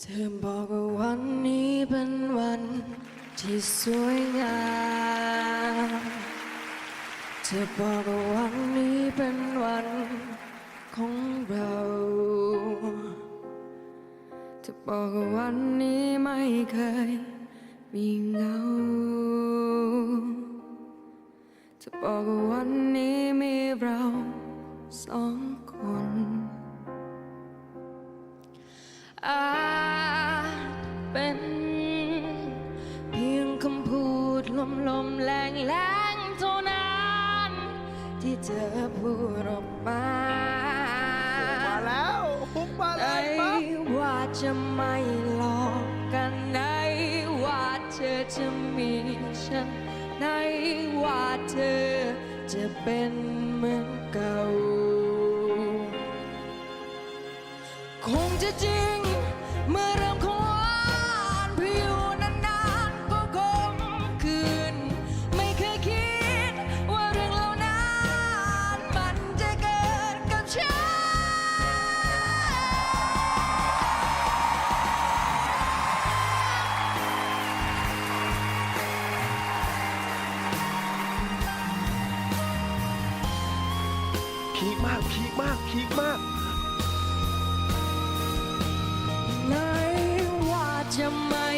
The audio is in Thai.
เธอบอกว่าวันนี้เป็นวันที่สวยงาม เธอบอกว่าวันนี้เป็นวันของเรา เธอบอกว่าวันนี้ไม่เคยมีเงา เธอบอกว่าวันนี้มีเราสองคนอ มลมๆแรงแรงๆเท่านั้น ที่เธอพูดออกมามาแล้วฮุกมาเลไหนยปั๊บว่าจะไม่หลอกกันไหนว่าเธอจะมีฉันไหนว่าเธอจะเป็นเหมือนเก่า คงจะจริงเมื่อเริ่ม พีคมากพีคมากพีคมากไหนว่าจะไม่